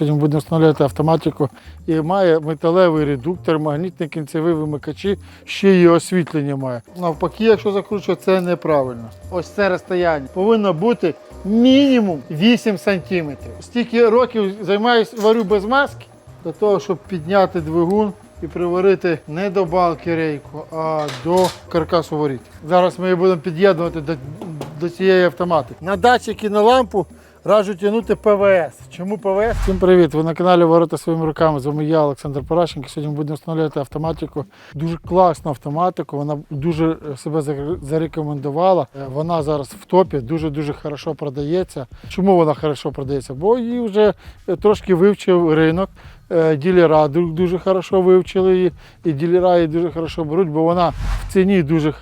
Сьогодні будемо встановлювати автоматику і має металевий редуктор, магнітні кінцеві вимикачі, ще й освітлення має. Навпаки, якщо закручувати, це неправильно. Ось це розстояння повинно бути мінімум 8 см. Стільки років займаюся варю без маски для того, щоб підняти двигун і приварити не до балки рейку, а до каркасу воріт. Зараз ми її будемо під'єднувати до, до цієї автоматики. На датчик і на лампу Раджу тягнути ПВС. Чому ПВС? Всім привіт! Ви на каналі Ворота своїми руками. З вами я, Олександр Паращенко. Сьогодні будемо встановлювати автоматику. Дуже класну автоматику. Вона дуже себе зарекомендувала. Е, Вона зараз в топі, дуже-дуже хорошо продається. Чому вона хорошо продається? Бо її вже е, трошки вивчив ринок. Е, Ділера дуже хорошо вивчили її, і ділера її дуже хорошо беруть, бо вона в ціні дуже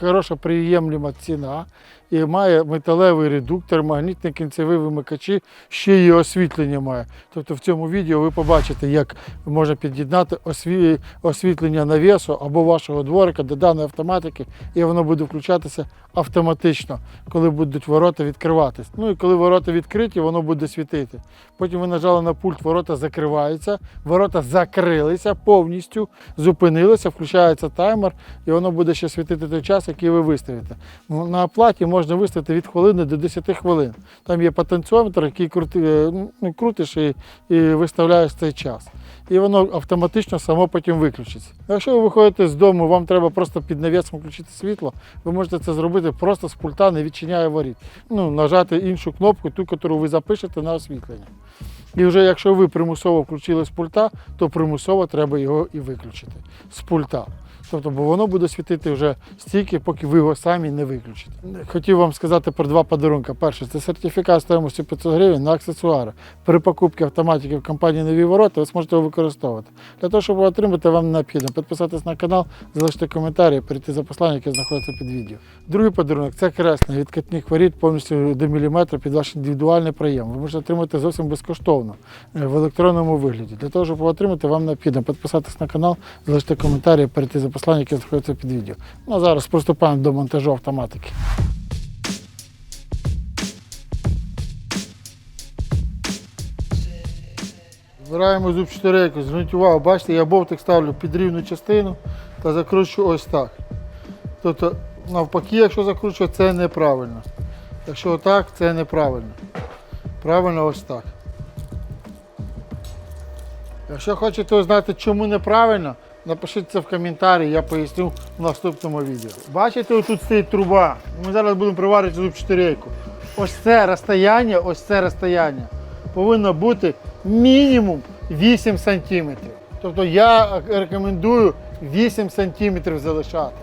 хороша, приємлива ціна і має металевий редуктор, магнітні кінцеві вимикачі, ще й освітлення має. Тобто в цьому відео ви побачите, як можна під'єднати осві- освітлення навісу або вашого дворика до даної автоматики, і воно буде включатися автоматично, коли будуть ворота відкриватись. Ну і коли ворота відкриті, воно буде світити. Потім ви нажали на пульт, ворота закриваються, ворота закрилися повністю, зупинилися, включається таймер, і воно буде ще світити той час, який ви виставите. Ну, На оплаті можна виставити від хвилини до 10 хвилин. Там є потенціометр, який е, ну, крутиш і виставляєш цей час. І воно автоматично само потім виключиться. Якщо ви виходите з дому, вам треба просто під навісом включити світло, ви можете це зробити просто з пульта, не відчиняє воріт. Ну, нажати іншу кнопку, ту, яку ви запишете на освітлення. І вже якщо ви примусово включили з пульта, то примусово треба його і виключити з пульта. Тобто, бо воно буде світити вже стільки, поки ви його самі не виключите. Хотів вам сказати про два подарунки. Перше, це сертифікат стоїмості 500 гривень на аксесуари. При покупці автоматики в компанії Нові ворота ви зможете його використовувати. Для того, щоб його отримати, вам необхідно підписатись на канал, залишити коментарі, перейти за посланням, яке знаходиться під відео. Другий подарунок це кресне від катних воріт повністю до міліметра під ваш індивідуальний прийом. Ви можете отримати зовсім безкоштовно е, в електронному вигляді. Для того, щоб його отримати, вам необхідно підписатись на канал, залишити коментарі, перейти за посланням, яке знаходиться під відео. Ну зараз приступаємо до монтажу автоматики. Збираємо зуб 4 зверніть увагу, бачите, я бовтик ставлю під рівну частину та закручую ось так. Тобто, навпаки, якщо закручувати, це неправильно. Якщо отак, це неправильно. Правильно ось так. Якщо хочете знати, чому неправильно, напишіть це в коментарі, я поясню в наступному відео. Бачите, тут стоїть труба. Ми зараз будемо приварити зуб 4 Ось це розстояння, ось це розстояння повинно бути мінімум 8 см. Тобто я рекомендую 8 см залишати.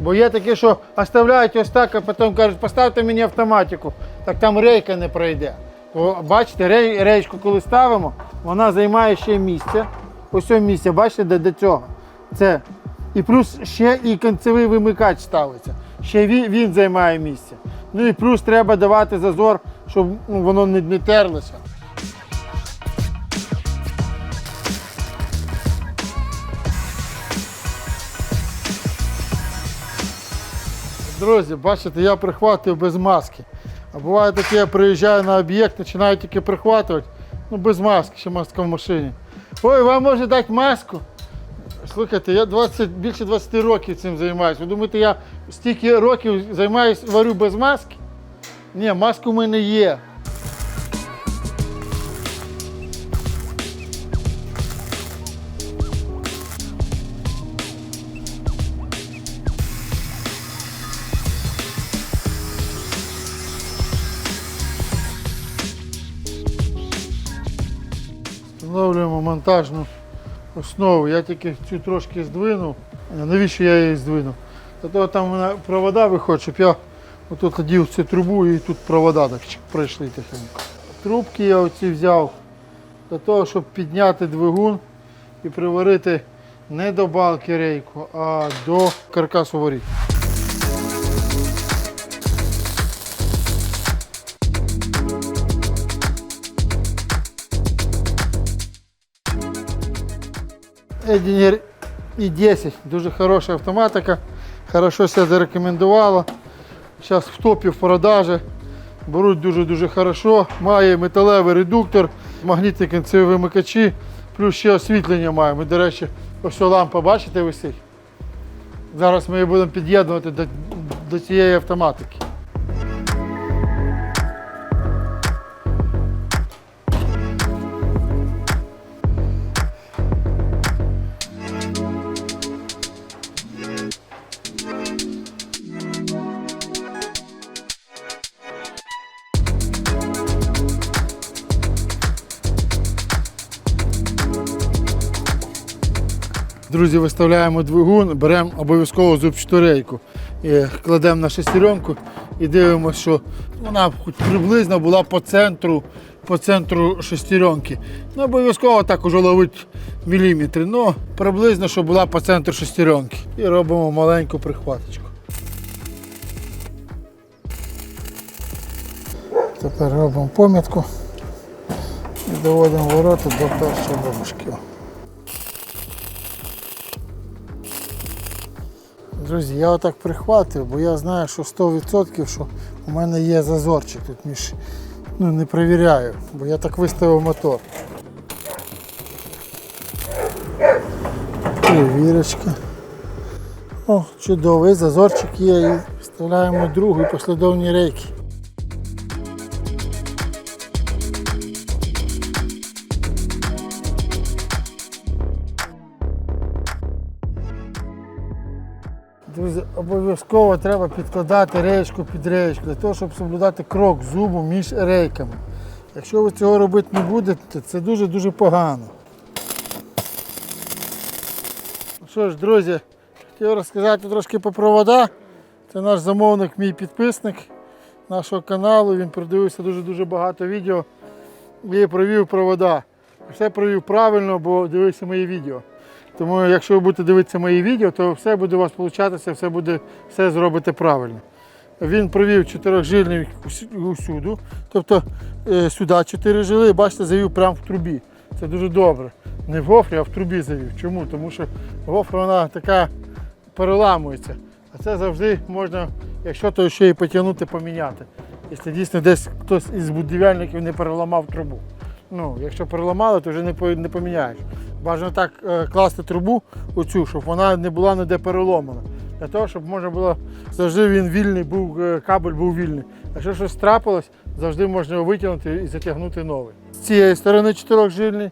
Бо є такі, що оставляють ось так, а потім кажуть, поставте мені автоматику, так там рейка не пройде. О, Бачите, рей, рейчку, коли ставимо, вона займає ще місце. Ось це місце, бачите, де до цього. Це. І плюс ще і кінцевий вимикач ставиться. Ще він, він займає місце. Ну і плюс треба давати зазор, щоб ну, воно не, не терлося. Друзі, бачите, я прихватую без маски. А буває таке, я приїжджаю на об'єкт, починаю тільки прихватувати, ну без маски, ще маска в машині. Ой, вам може дати маску? Слухайте, я 20, більше 20 років цим займаюся. Ви думаєте, я стільки років займаюся, варю без маски? Ні, маска у мене є. Встановлюємо монтажну основу. Я тільки цю трошки здвинув. Навіщо я її здвинув? Того там вона провода виходить, щоб я отут одів цю трубу і тут провода так пройшли тихенько. Трубки я оці взяв для того, щоб підняти двигун і приварити не до балки рейку, а до каркасу воріт. Едінер і 10 дуже хороша автоматика, хорошо себе зарекомендувала. Зараз в топі в продажі. Беруть дуже-дуже хорошо. Має металевий редуктор, Магнітні кінцеві вимикачі, плюс ще освітлення маємо. До речі, ось ця лампа, бачите, висить? Зараз ми її будемо під'єднувати до, до цієї автоматики. Друзі, виставляємо двигун, беремо обов'язково зубчатурейку, і кладемо на шестеренку і дивимося, що вона хоч приблизно була по центру, по центру шестеренки. Ну, обов'язково так уже ловить міліметри, ну приблизно, щоб була по центру шестеренки. І робимо маленьку прихваточку. Тепер робимо помітку і доводимо ворота до першої вимушки. Друзі, я отак прихватив, бо я знаю, що 100% що у мене є зазорчик тут між. Ну, не перевіряю, бо я так виставив мотор. Перевірочка. О, чудовий зазорчик є і вставляємо другу і послідовні рейки. Обов'язково треба підкладати реєчку під реєчку, для того, щоб соблюдати крок зубу між рейками. Якщо ви цього робити не будете, це дуже-дуже погано. Ну Що ж, друзі, хотів розказати трошки про провода. Це наш замовник, мій підписник нашого каналу. Він продивився дуже-дуже багато відео і провів провода. Все провів правильно, бо дивився мої відео. Тому якщо ви будете дивитися мої відео, то все буде у вас получатися, все буде, все зробите правильно. Він провів чотирьохжильний усю- усюду, тобто е, сюди чотири жили, бачите, завів прямо в трубі. Це дуже добре. Не в гофрі, а в трубі завів. Чому? Тому що гофра вона така переламується. А це завжди можна, якщо то ще і потягнути, поміняти. Якщо дійсно десь хтось із будівельників не переламав трубу. Ну, якщо переламали, то вже не, не поміняєш. Бажано так е, класти трубу оцю, щоб вона не була ніде переломана. Для того, щоб можна було завжди він вільний, був, е, кабель був вільний. Якщо щось трапилось, завжди можна його витягнути і затягнути новий. З цієї сторони чотирьохжильний,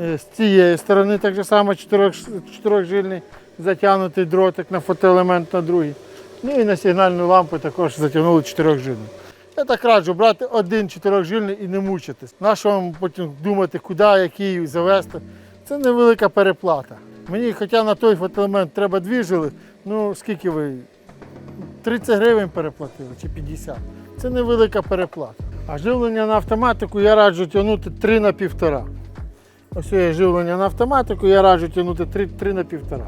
е, з цієї сторони так само чотирьох, чотирьохжильний затягнутий дротик на фотоелемент на другий. Ну і на сигнальну лампу також затягнули чотирьохжильний. Я так раджу брати один чотирьохжильний і не мучитись. Нащо вам потім думати, куди, який завести. Це невелика переплата. Мені, хоча на той фотоелемент треба дві жили, ну скільки ви? 30 гривень переплатили чи 50. Це невелика переплата. А живлення на автоматику я раджу тягнути 3 на 1,5. Ось є живлення на автоматику, я раджу тягнути 3, 3 на 1,5.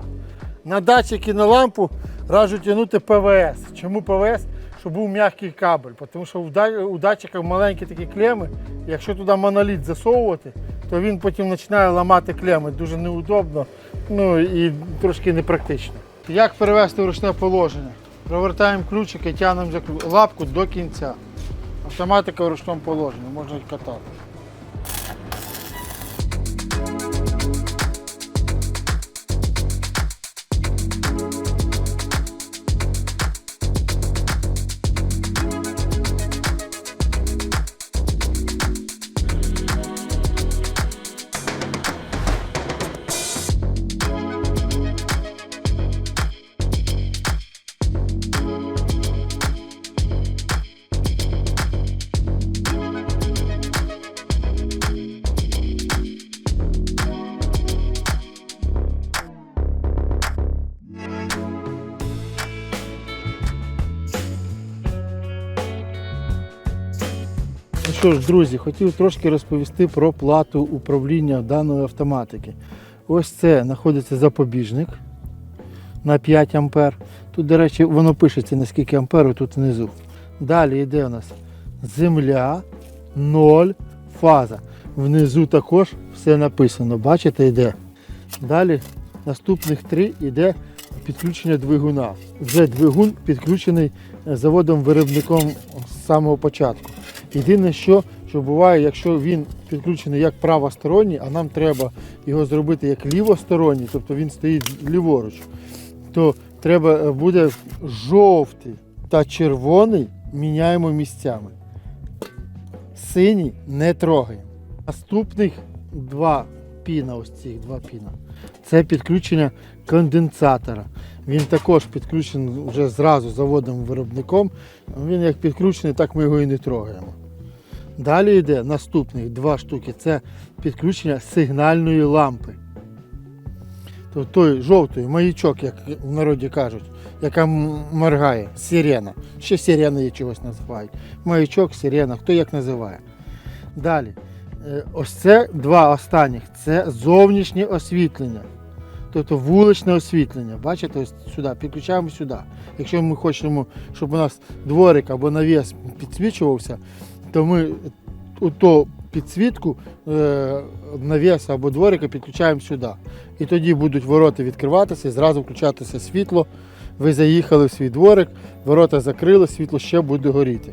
На датчики на лампу раджу тягнути ПВС. Чому ПВС? Щоб був м'який кабель. Тому що у датчиках маленькі такі клеми, якщо туди моноліт засовувати, то він потім починає ламати клеми. Дуже неудобно ну і трошки непрактично. Як перевести в ручне положення? Провертаємо ключик і тягнемо лапку до кінця. Автоматика в ручному положенні, можна катати. Що ж, друзі, хотів трошки розповісти про плату управління даної автоматики. Ось це знаходиться запобіжник на 5 ампер. Тут, до речі, воно пишеться наскільки амперу тут внизу. Далі йде у нас земля, 0, фаза. Внизу також все написано. Бачите, йде. Далі наступних три йде підключення двигуна. Вже двигун підключений заводом-виробником з самого початку. Єдине, що, що буває, якщо він підключений як правосторонній, а нам треба його зробити як лівосторонній, тобто він стоїть ліворуч, то треба е, буде жовтий та червоний міняємо місцями. Синій не трогаємо. Наступних два піна, ось цих два піна. Це підключення конденсатора. Він також підключений вже зразу заводом виробником. Він як підключений, так ми його і не трогаємо. Далі йде наступних два штуки. Це підключення сигнальної лампи. Тобто той жовтий маячок, як в народі кажуть, яка моргає, сирена. Ще сирена є чогось називають. Маячок, сирена, хто як називає. Далі. Е, Ось це два останніх це зовнішнє освітлення. Тобто вуличне освітлення. Бачите, ось сюди, підключаємо сюди. Якщо ми хочемо, щоб у нас дворик або навіс підсвічувався, то ми ту підсвітку е, навіса або дворика підключаємо сюди. І тоді будуть ворота відкриватися зразу включатися світло. Ви заїхали в свій дворик, ворота закрили, світло ще буде горіти.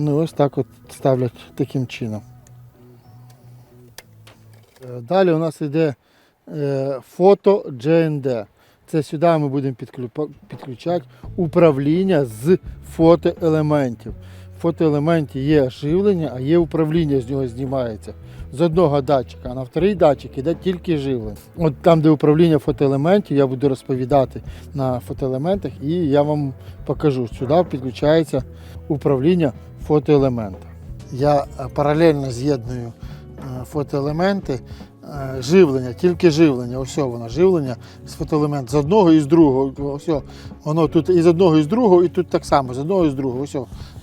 Ну ось так от ставлять таким чином. Е, Далі у нас йде е, фото GND. Це сюди ми будемо підключати управління з фотоелементів. В фотоелементі є живлення, а є управління з нього знімається. З одного датчика, а на вторий датчик іде тільки живлення. От там, де управління фотоелементів, я буду розповідати на фотоелементах і я вам покажу. Сюди підключається управління фотоелемента. Я е, паралельно з'єдную е, фотоелементи, е, живлення, тільки живлення. Ось воно живлення з фотоелемент з одного і з другого. Ось воно тут і з одного і з другого, і тут так само, з одного і з другого. Ось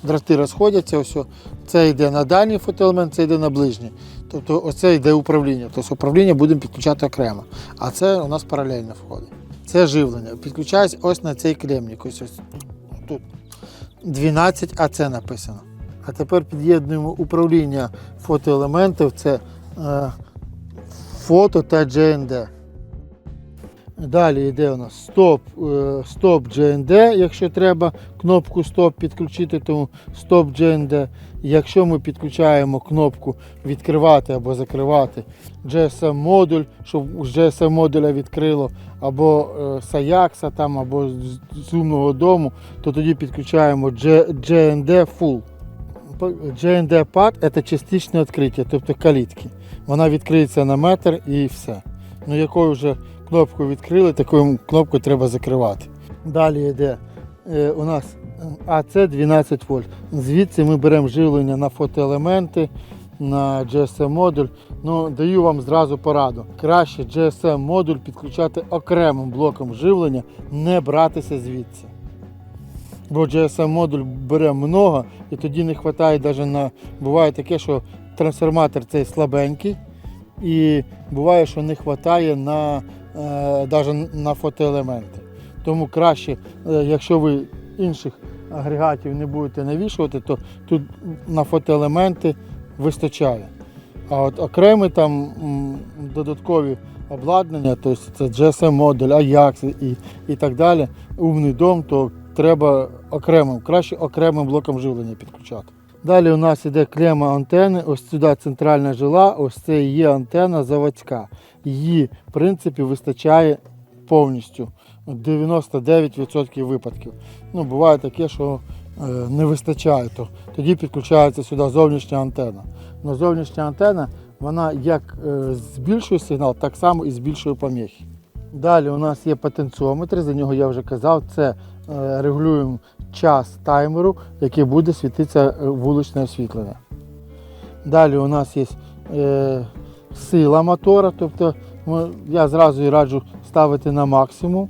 драти розходяться. Ось це йде на дальній фотоелемент, це йде на ближній. Тобто оце йде управління. Тобто управління будемо підключати окремо. А це у нас паралельно входить. Це живлення. Підключається ось на цей клемник. Ось ось тут. 12 АЦ написано. А тепер під'єднуємо управління фотоелементів. Це е, фото та GND. Далі йде у нас стоп, е, стоп GND, якщо треба кнопку стоп підключити, то стоп GND. Якщо ми підключаємо кнопку відкривати або закривати GSM модуль, щоб GSM модуля відкрило, або е, Sayax там, або з умного дому, то тоді підключаємо GND Full. GND Pad – це частичне відкриття, тобто калітки. Вона відкриється на метр і все. Ну, якою вже кнопку відкрили, такою кнопкою треба закривати. Далі йде е, у нас АЦ 12 вольт. Звідси ми беремо живлення на фотоелементи, на GSM модуль. Ну, даю вам зразу пораду. Краще GSM модуль підключати окремим блоком живлення, не братися звідси. Бо GSM модуль бере много і тоді не вистачає навіть на. Буває таке, що трансформатор цей слабенький, і буває, що не вистачає на, е, навіть на фотоелементи. Тому краще, е, якщо ви інших агрегатів не будете навішувати, то тут на фотоелементи вистачає. А от окремі там додаткові обладнання, тобто це GSM модуль, Ajax і, і так далі, умний дом, то треба окремим, краще окремим блоком живлення підключати. Далі у нас іде клема антени, ось сюди центральна жила, ось це є антена заводська. Її, в принципі, вистачає повністю 99% випадків. Ну, буває таке, що е, не вистачає, то тоді підключається сюди зовнішня антена. Но зовнішня антена, вона як е, збільшує сигнал, так само і збільшує поміхи. Далі у нас є потенціометр, за нього я вже казав, це е, регулюємо час таймеру, який буде світитися вуличне освітлення. Далі у нас є сила мотора, тобто я зразу і раджу ставити на максимум.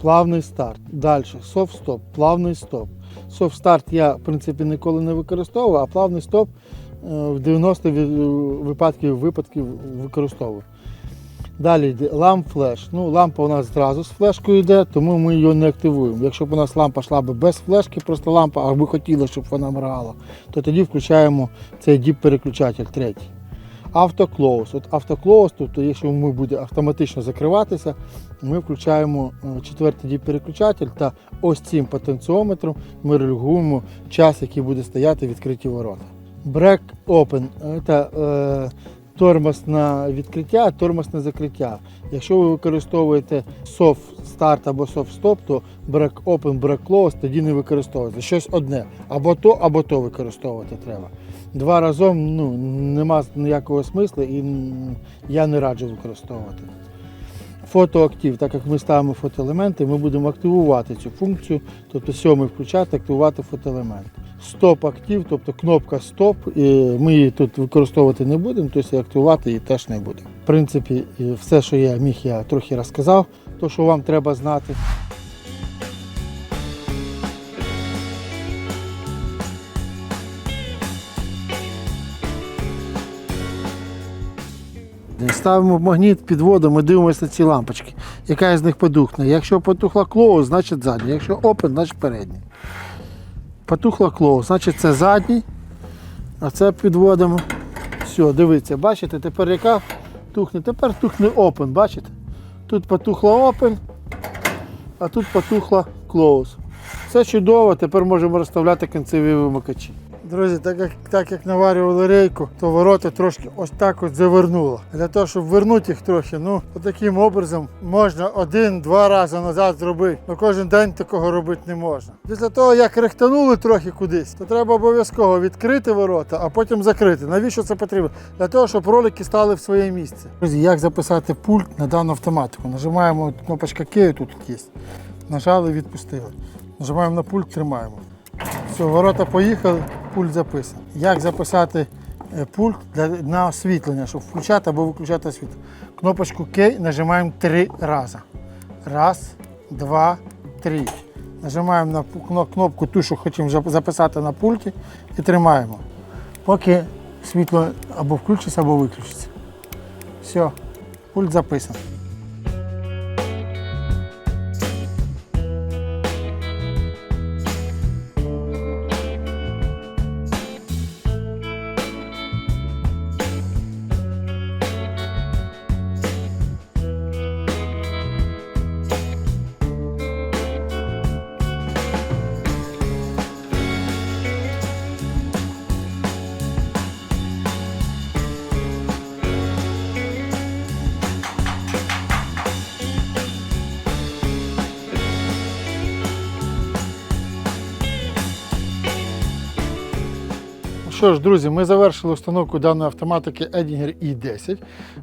плавний старт. Далі soft stop, плавний стоп. Soft start я в принципі ніколи не використовую, а плавний стоп е, в 90 ві- випадків випадків використовую. Далі ламп флеш. Ну, лампа у нас зразу з флешкою йде, тому ми її не активуємо. Якщо б у нас лампа йшла б без флешки, просто лампа, а ми хотіли, щоб вона моргала, то тоді включаємо цей діп-переключатель третій. Автоклоус. От автоклоус, тобто, якщо ми буде автоматично закриватися, ми включаємо е, четвертий діп переключатель та ось цим потенціометром ми регулюємо час, який буде стояти відкриті ворота. Open це е, тормоз на відкриття, тормоз на закриття. Якщо ви використовуєте soft start або soft stop, то open, break close тоді не використовується. Щось одне. Або то, або то використовувати треба. Два разом ну, нема ніякого смислу і я не раджу використовувати. Фотоактив, так як ми ставимо фотоелементи, ми будемо активувати цю функцію, тобто сьомий включати, активувати фотоелемент. Стоп-актив, тобто кнопка стоп, ми її тут використовувати не будемо, тобто активувати її теж не будемо. В принципі, все, що я міг, я трохи розказав, то що вам треба знати. Ставимо магніт під воду, ми дивимося на ці лампочки. Яка з них потухне. Якщо потухла клоу, значить задній. Якщо open, значить передній. Потухла клоу, значить це задній. А це підводимо. Все, дивіться, бачите, тепер яка тухне? Тепер тухне open, бачите? Тут потухла open, а тут потухла close. Все чудово, тепер можемо розставляти кінцеві вимикачі. Друзі, так як, так як наварювали рейку, то ворота трошки ось так от завернуло. Для того, щоб вернути їх трохи, ну, таким образом можна один-два рази назад зробити. Ну кожен день такого робити не можна. Після того, як рихтанули трохи кудись, то треба обов'язково відкрити ворота, а потім закрити. Навіщо це потрібно? Для того, щоб ролики стали в своє місце. Друзі, як записати пульт на дану автоматику? Нажимаємо кнопочка K тут є. Нажали, відпустили. Нажимаємо на пульт, тримаємо. Все, ворота поїхали, пульт записаний. Як записати е, пульт для, на освітлення, щоб включати або виключати освітлення? Кнопочку K нажимаємо три рази. Раз, два, три. Нажимаємо на кнопку ту, що хочемо записати на пульті, і тримаємо. Поки світло або включиться, або виключиться. Все, пульт записаний. Що ж, друзі, ми завершили установку даної автоматики Edinger E10.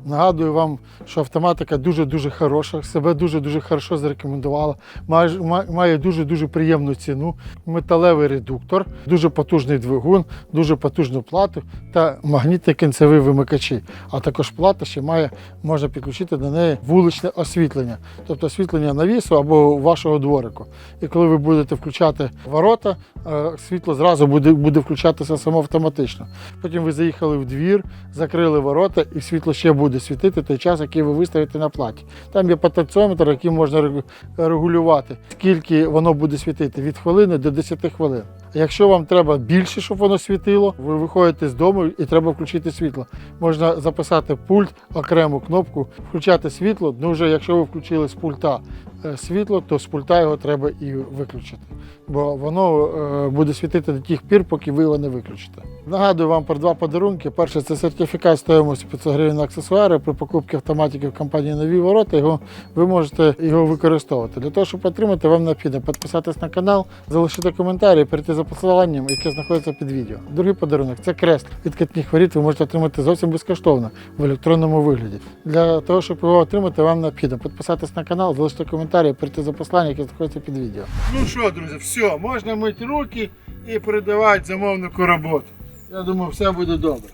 Нагадую вам, що автоматика дуже-дуже хороша, себе дуже-дуже хорошо зарекомендувала, має, дуже-дуже приємну ціну, металевий редуктор, дуже потужний двигун, дуже потужну плату та магнітні кінцеві вимикачі. А також плата ще має, можна підключити до неї вуличне освітлення, тобто освітлення навісу або вашого дворику. І коли ви будете включати ворота, е, світло зразу буде, буде включатися само автоматично. Потім ви заїхали в двір, закрили ворота, і світло ще буде світити той час, який ви виставите на платі. Там є потенціометр, який можна регулювати, скільки воно буде світити від хвилини до 10 хвилин. Якщо вам треба більше, щоб воно світило, ви виходите з дому і треба включити світло. Можна записати пульт, окрему кнопку, включати світло. Ну вже якщо ви включили з пульта е, світло, то з пульта його треба і виключити. Бо воно е, буде світити до тих пір, поки ви його не виключите. Нагадую вам про два подарунки. Перше це сертифікат стоїмості 500 гривень на аксесуари. При покупці автоматики в компанії Нові ворота його ви можете його використовувати. Для того, щоб отримати, вам необхідно підписатись на канал, залишити коментарі, перейти за посиланням, яке знаходиться під відео. Другий подарунок це кресло. від китних воріт. Ви можете отримати зовсім безкоштовно в електронному вигляді. Для того, щоб його отримати, вам необхідно підписатись на канал, залишити коментарі, перейти за посиланням, яке знаходиться під відео. Ну що, друзі, все, можна мити руки і передавати замовнику роботу. Я думаю, все буде добре.